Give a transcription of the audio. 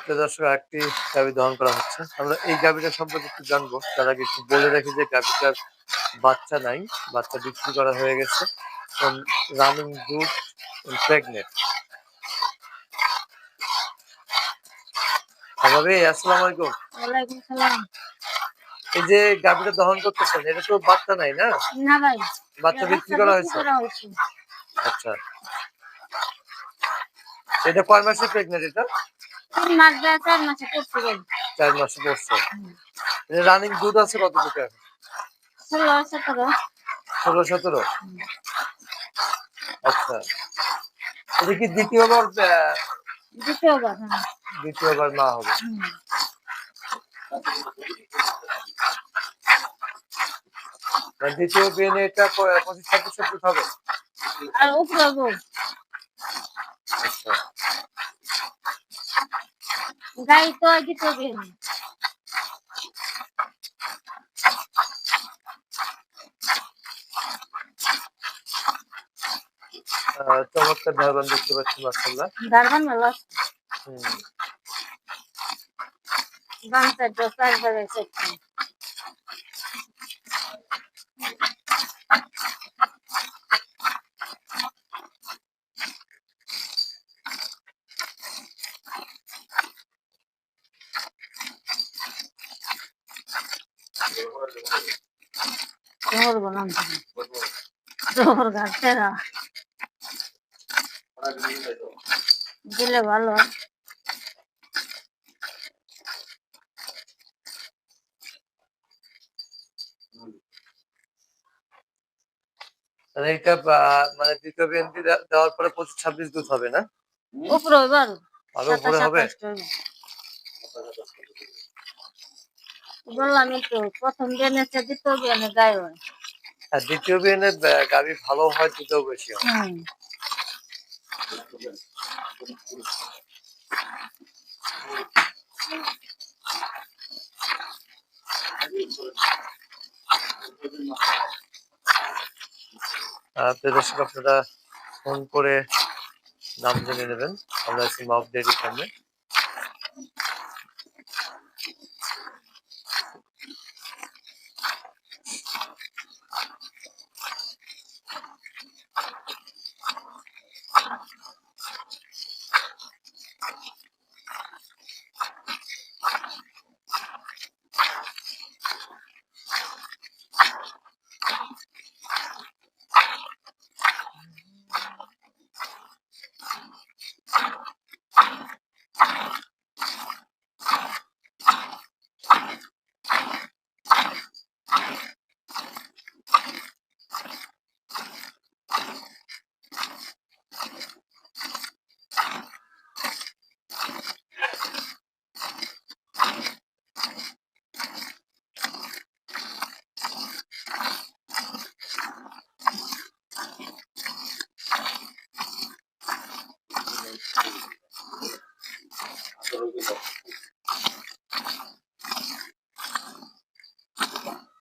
প্রিয় দর্শক একটি গাভি দহন করা হচ্ছে। আমরা এই গাভিটা সম্পর্কে একটু জানব। তার আগে একটু বলে রাখি যে গাভিটার বাচ্চা নাই বাচ্চা বিক্রি করা হয়ে গেছে রানিং দুধ প্রেগনেন্ট ভাবি আসসালামু আলাইকুম। ওয়ালাইকুম সালাম। এই যে গাভিটা দহন করতেছেন এটা তো বাচ্চা নাই না? না ভাই বাচ্চা বিক্রি করা হয়েছে? আচ্ছা। এটা কয় মাসে প্রেগনেন্ট এটা? চার মাসে করতে চার মাসে পড়ছে রানিং দুধ আছে কত লিটার ষোলো সতেরো। ষোলো সতেরো? আচ্ছা। এটা কি দ্বিতীয়বার দ্বিতীয়বার হ্যাঁ। দ্বিতীয়বার মা হবে? দ্বিতীয় বিয়ে এটা পঁচিশ ছাব্বিশ হবে? আর উপরে গো আচ্ছা গাই তো দ্বিতীয় বিয়ে আহ, চমৎকার ধারবান দেখতে পাচ্ছি মাসাল্লাহ ধারবান ভালো হুম। বাম সাইড একবার এসেছে জোহর বলাম দিলে ভালো। মানে এটা আহ, মানে দ্বিতীয় বিএনপি দেওয়ার পরে পঁচিশ ছাব্বিশ দুধ হবে না? উপরে আরও উপরে হবে? বললাম একটু প্রথম জেনেছে দ্বিতীয় জ্ঞানে গায়ে হয় আর দ্বিতীয় বিএনে গাভি ভালো হয় দুধও বেশি হয়। আপনারা ফোন করে নাম জেনে নেবেন। আমরা সিম আপডেট সামনে। görüldü.